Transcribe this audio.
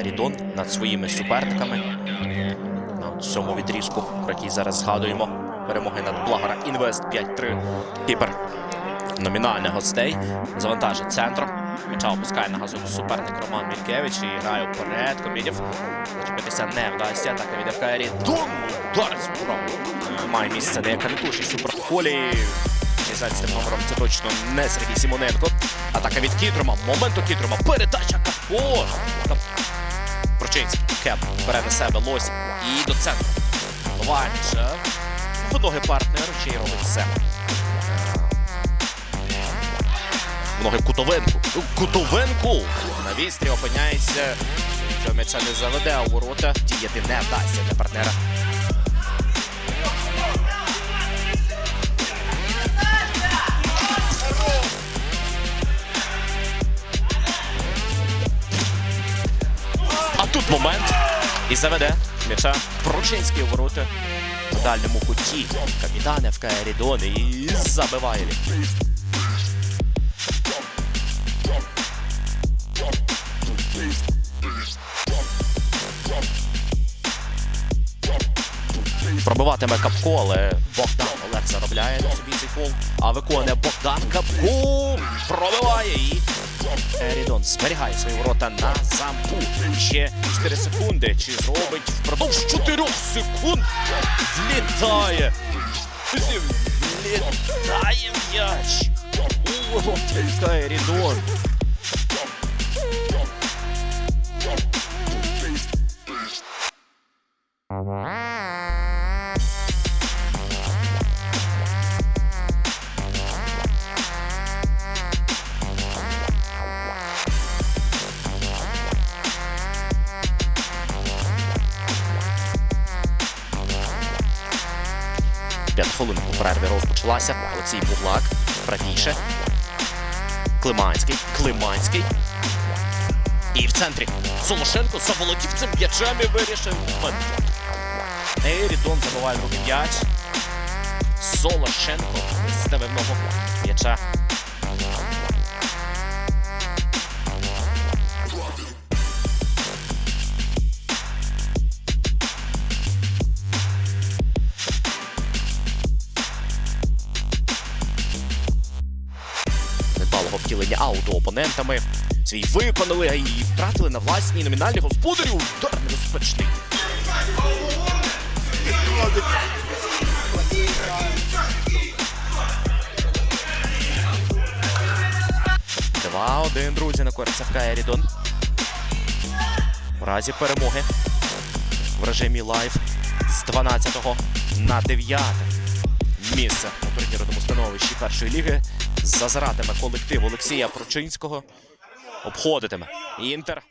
Рідон над своїми суперниками. На цьому відрізку, про який зараз згадуємо. Перемоги над Благора Інвест 5-3. Кіпер номінальних гостей. Завантажить центром. М'яча опускає на газон суперник Роман Мількевич і грає вперед. Комідів. Зачепитися не вдасться. Атака від ФК Рідон. Удар спро. Має місце деяка літуші суперхолі. 16 номером це точно не Сергій Сімоненко. Атака від Кітрума. Момент у Кітрума. Передача Капо. Там Прочинський. Кеп бере на себе лось. І до центру. Лованча. В ноги партнеру ще й робить все. В ноги Кутовенку. Кутовенку! На вістрі опиняється. Цього м'яча не заведе, а ворота діяти не вдасться для партнера. Момент. І заведе м'яча Прочинський у ворота. В дальньому куті. Капітан ФК Рідон і забиває він. Пробиватиме Капко, але Богдан Олег заробляє собі цей фол. А виконує Богдан Капко. Пробиває і Рідон зберігає свої ворота на замку. Ще 4 секунди. Чи зробить впродовж 4 секунд? Влітає. Влітає м'яч. У Рідон. П'ята хвилин по перерві розпочалася. Олексій Буглак правіше. Климанський. Климанський. І в центрі Солошенко заволодів цим м'ячем і вирішив. І Рідон забиває другий м'яч. Солошенко ставив ногу м'яча. Недбалого втілення ауту опонентами. Свій виконали і втратили на власній номінальні господарі. Удар небезпечний. Два-один, друзі, на користь ФК Ерідон. В разі перемоги в режимі лайв з 12 на 9 місце у турнірному становищі першої ліги зазиратиме колектив Олексія Прочинського. Обходитиме Інтер.